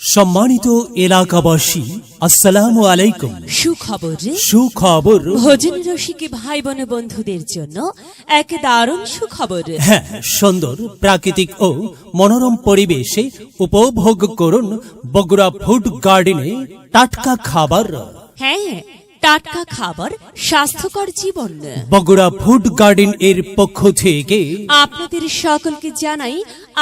সম্মানিত এলাকাবাসী আসসালাম আলাইকুম। সুখবর সুখবর। ভোজন রসিক ভাই বোন বন্ধুদের জন্য এক দারুণ সুখবর। হ্যাঁ সুন্দর প্রাকৃতিক ও মনোরম পরিবেশে উপভোগ করুন বগুড়া ফুড গার্ডেনে টাটকা খাবার। হ্যাঁ টাটকা খাবার স্বাস্থ্যকর জীবন। বগুড়া ফুড গার্ডেন এর পক্ষ থেকে আপনাদের সকলকে জানাই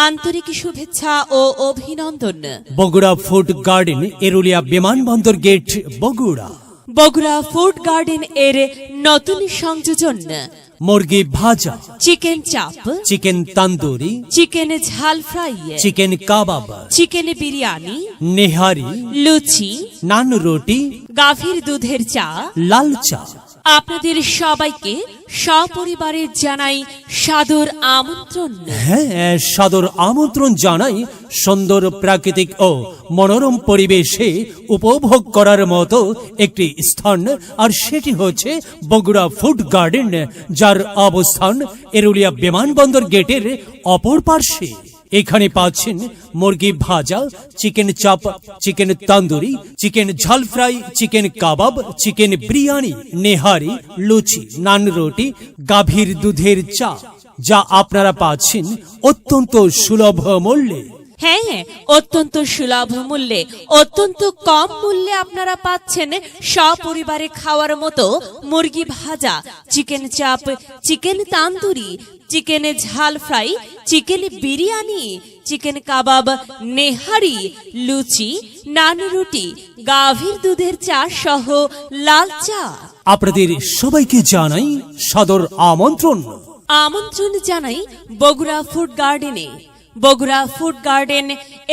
আন্তরিক শুভেচ্ছা ও অভিনন্দন। বগুড়া ফুড গার্ডেন এরুলিয়া বিমানবন্দর gate Bogura. Bogura food garden এর নতুন সংযোজন। মুরগি ভাজা chicken chaap chicken tandoori chicken ঝাল fry chicken kebab chicken biryani nihari লুচি নান রুটি গাভীর দুধের চা। লাল চা। আপনাদের সবাইকে সপরিবারে জানাই সাদর আমন্ত্রণ। হ্যাঁ সদর আমন্ত্রণ জানাই সুন্দর প্রাকৃতিক ও মনোরম পরিবেশে উপভোগ করার মতো একটি স্থান আর সেটি হচ্ছে বগুড়া ফুড গার্ডেন যার অবস্থান এরুলিয়া বিমানবন্দর গেটের অপর পার্শ্বে। এখানে পাচ্ছেন মুরগি ভাজা, chicken chaap, chicken tandoori, chicken ঝাল fry, chicken kebab, chicken biryani, nihari, লুচি, নান রুটি, গাভীর দুধের চা, যা আপনারা পাচ্ছেন অত্যন্ত সুলভ মূল্যে। হ্যাঁ হ্যাঁ অত্যন্ত সুলভ মূল্যে অত্যন্ত কম মূল্যে আপনারা পাচ্ছেন সপরিবারে খাওয়ার মতো মুরগি ভাজা chicken chaap chicken tandoori chicken ঝাল fry chicken biryani chicken kebab nihari লুচি নান রুটি গাভীর দুধের চা সহ লাল চা। আপনাদের সবাইকে জানাই সাদর আমন্ত্রণ। আমন্ত্রণ জানাই বগুড়া ফুড গার্ডেনে। বগুড়া ফুড গার্ডেন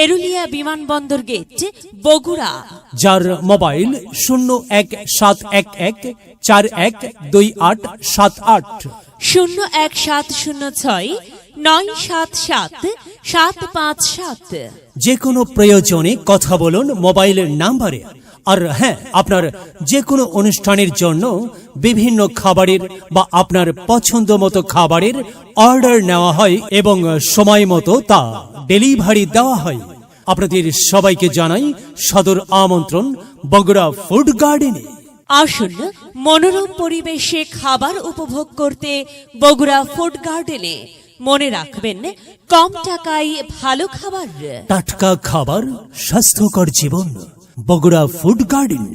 এরুলিয়া বিমানবন্দর গেট বগুড়া। যার মোবাইল শূন্য এক সাত এক এক চার এক দুই আট সাত আট। শূন্য এক সাত শূন্য ছয় নয় সাত সাত সাত পাঁচ সাত। যে কোনো প্রয়োজনে কথা বলুন মোবাইলের নাম্বারে। আর হ্যাঁ আপনার যে কোনো অনুষ্ঠানের জন্য বিভিন্ন খাবারের বা আপনার পছন্দ মতো খাবারের অর্ডার নেওয়া হয় এবং সময় মতো তা ডেলিভারি দেওয়া হয়। আপনাদের সবাইকে জানাই সদর আমন্ত্রণ বগুড়া ফুড গার্ডেনে। আসুন মনোরম পরিবেশে খাবার উপভোগ করতে বগুড়া ফুড গার্ডেনে। মনে রাখবেন কম টাকায় ভালো খাবার। টাটকা খাবার স্বাস্থ্যকর জীবন। Bogura food garden